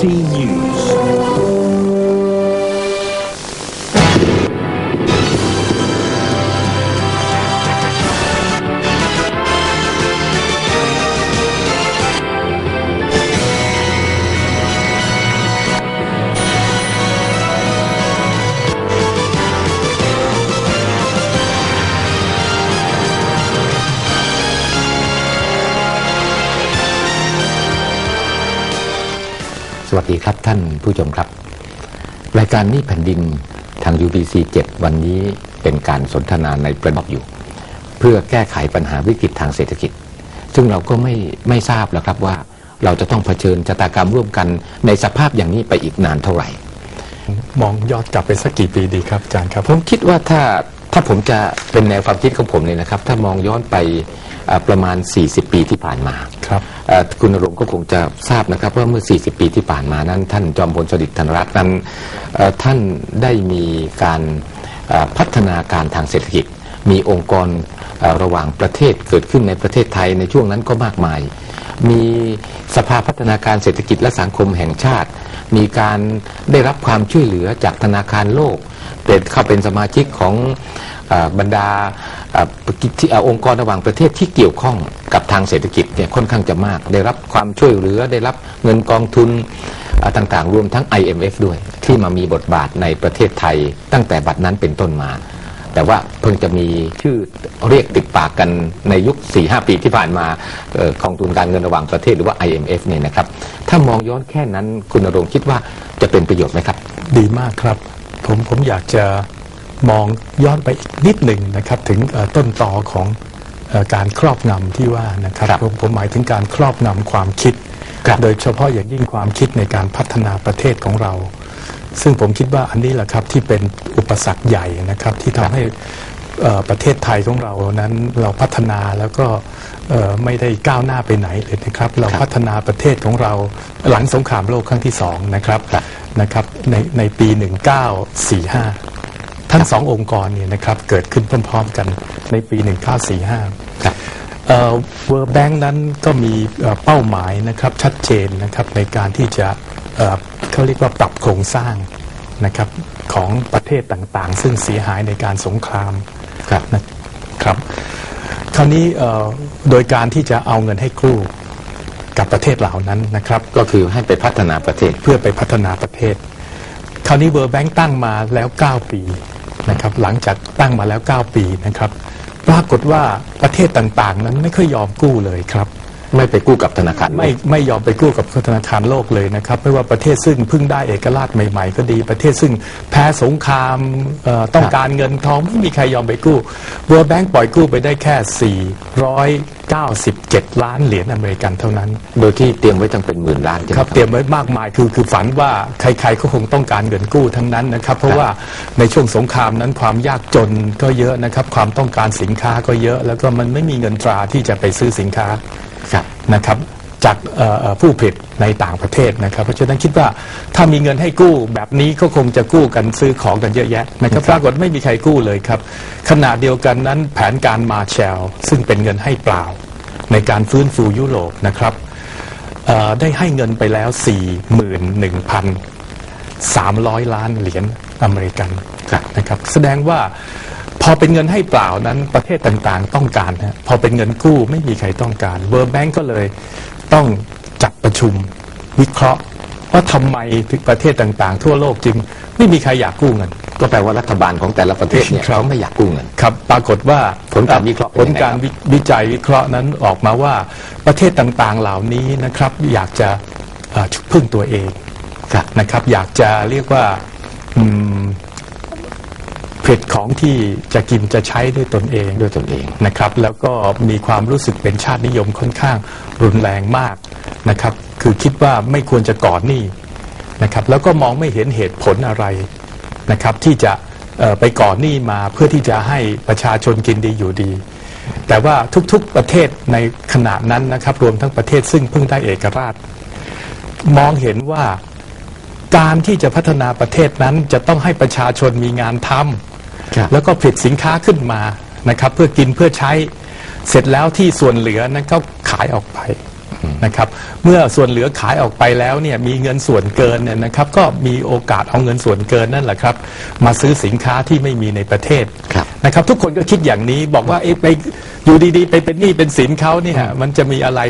BBC News. สวัสดีครับท่านผู้ชมครับ รายการนี้แผ่นดินทาง UBC 7 วันนี้เป็นการสนทนาในประเด็นอยู่ เพื่อแก้ไขปัญหาวิกฤตทางเศรษฐกิจ ซึ่งเราก็ไม่ไม่ทราบแล้วครับว่าเราจะต้องเผชิญชะตากรรมร่วมกันในสภาพอย่างนี้ไปอีกนานเท่าไหร่ มองยอดกลับไปสักกี่ปีดีครับอาจารย์ครับ ผมคิดว่าถ้าถ้าผมจะเป็นแนวความคิดของผมเลยนะครับ ถ้ามองย้อนไปอ่า ประมาณ 40 ปีที่ผ่านมาครับเอ่อคุณณรงค์ก็คงจะทราบนะครับว่าเมื่อ 40 ปีที่ผ่านมานั้น ท่านจอมพลสฤษดิ์ธนรัตน์นั้นเอ่อท่านได้มีการเอ่อพัฒนาการทางเศรษฐกิจ มีองค์กรเอ่อระหว่างประเทศเกิดขึ้นในประเทศไทยในช่วงนั้นก็มากมาย มีสภาพัฒนาการเศรษฐกิจและสังคมแห่งชาติ มีการได้รับความช่วยเหลือจากธนาคารโลกเป็นเข้าเป็นสมาชิกของเออ บรรดาองค์กรระหว่างประเทศที่เกี่ยวข้องกับทางเศรษฐกิจเนี่ยค่อนข้างจะมาก ได้รับความช่วยเหลือได้รับเงินกองทุนต่างๆ รวมทั้ง IMF ด้วย ที่มามีบทบาทในประเทศไทย ตั้งแต่บัดนั้นเป็นต้นมา แต่ว่าเพิ่งจะมีชื่อเรียกติดปากกันในยุค 4-5 ปีที่ผ่านมาออกองทุนการเงินระหว่างประเทศหรือว่า IMF เนี่ยนะครับ ถ้ามองย้อนแค่นั้นคุณณรงคิดว่าจะเป็นประโยชน์ไหมครับ ดีมากครับ ผมผมอยากจะ มองย้อนไปอีกนิดหนึ่งนะครับถึงเอ่อต้นตอของเอ่อการครอบงำที่ว่านะครับครับผมผมหมายถึงการครอบงำความคิดครับโดยเฉพาะอย่างยิ่งความคิดในการพัฒนาประเทศของเรา ซึ่งผมคิดว่าอันนี้แหละครับที่เป็นอุปสรรคใหญ่นะครับที่ทำให้เอ่อประเทศไทยของเรานั้นเราพัฒนาแล้วก็เอ่อไม่ได้ก้าวหน้าไปไหนเลยนะครับ เราพัฒนาประเทศของเราหลังสงครามโลกครั้งที่สองนะครับครับนะครับในในปี 1945 ทั้งสององค์กรเนี่ยนะครับเกิดขึ้นพร้อม ๆ กันในปี 1945ครับเวิร์แบงค์นั้นก็มีเอ่อเป้าหมายนะครับชัดเจนนะครับในการที่จะเอ่อเขาเรียกว่าปรับโครงสร้างนะครับของประเทศต่างๆ ซึ่งเสียหายในการสงครามครับนะครับ คราวนี้เอ่อโดยการที่จะเอาเงินให้กู้กับประเทศเหล่านั้นนะครับ ก็คือให้ไปพัฒนาประเทศเพื่อไปพัฒนาประเทศ คราวนี้เวิร์แบงค์ตั้งมาแล้ว 9 ปี นะครับหลังจากตั้งมาแล้ว 9 ปีนะครับปรากฏว่าประเทศต่างๆ นั้นไม่ค่อยยอมกู้เลยครับไม่ไปกู้กับธนาคารไม่ไม่ยอมไปกู้กับธนาคารโลกเลยนะครับไม่ว่าประเทศซึ่งเพิ่งได้เอกราชใหม่ ๆ ก็ดีประเทศซึ่งแพ้สงครามเอ่อต้องการเงินทองไม่มีใครยอมไปกู้ World Bank ปล่อยกู้ไปได้แค่ 497 ล้านเหรียญอเมริกันเท่านั้น โดยที่เตรียมไว้ตั้งเป็นหมื่นล้านใช่ไหมครับเตรียมไว้มากมายคือคือฝันว่าใครๆก็คงต้องการเงินกู้ทั้งนั้นนะครับ เพราะว่าในช่วงสงครามนั้นความยากจนก็เยอะนะครับ ความต้องการสินค้าก็เยอะ แล้วก็มันไม่มีเงินตราที่จะไปซื้อสินค้า ครับ นะครับ จากเอ่อเอ่อผู้ผลิตในต่างประเทศนะครับ เพราะฉะนั้นคิดว่าถ้ามีเงินให้กู้แบบนี้ก็คงจะกู้กันซื้อของกันเยอะแยะนะครับปรากฏไม่มีใครกู้เลยครับขณะเดียวกันนั้นแผนการมาแชลซึ่งเป็นเงินให้เปล่า ในการฟื้นฟูยุโรปนะครับเอ่อได้ให้เงินไปแล้ว 41,300 ล้านเหรียญอเมริกันครับนะครับแสดงว่าพอเป็นเงินให้เปล่านั้นประเทศต่างๆ ต้องการนะพอเป็นเงินกู้ไม่มีใครต้องการเวิร์แบงก์ก็เลย ต้องจัดประชุมวิเคราะห์ว่าทำไมประเทศต่างๆ ทั่วโลกจึง ไม่มีใครอยากกู้เงิน ก็แปลว่ารัฐบาลของแต่ละประเทศเนี่ยครับเขาไม่อยากกู้เงิน ครับ ปรากฏว่าผลการวิเคราะห์เป็นผยังลไงการครับวิวิจัยวิเคราะห์นั้นออกมาว่าประเทศต่างๆเหล่านี้นะครับ อยากจะเอ่อพึ่งตัวเองครับนะครับ อยากจะเรียกว่าอืม ผลิตของที่จะกินจะใช้ด้วยตนเองด้วยตนเองนะครับ แล้วก็มีความรู้สึกเป็นชาตินิยมค่อนข้างรุนแรงมากนะครับ คือคิดว่าไม่ควรจะก่อนหนี้นะครับ แล้วก็มองไม่เห็นเหตุผลอะไรนะครับ ที่จะไปก่อนหนี้มาเพื่อที่จะให้ประชาชนกินดีอยู่ดี แต่ว่าทุกๆประเทศในขณะนั้นนะครับ รวมทั้งประเทศซึ่งเพิ่งได้เอกราช มองเห็นว่าการที่จะพัฒนาประเทศนั้นจะต้องให้ประชาชนมีงานทำ แล้วก็ผลิตสินค้าขึ้นมานะครับ เพื่อกินเพื่อใช้เสร็จแล้วที่ส่วนเหลือนั้นก็ขายออกไปนะครับเมื่อส่วนเหลือขายออกไปแล้วเนี่ยมีเงินส่วนเกินเนี่ยนะครับ ก็มีโอกาสเอาเงินส่วนเกินนั่นแหละครับ มาซื้อสินค้าที่ไม่มีในประเทศครับนะครับ ทุกคนก็คิดอย่างนี้บอกว่าเอ๊ะไปอยู่ดีๆ ไปเป็นหนี้เป็นสินเขาเนี่ยมันจะมีอะไร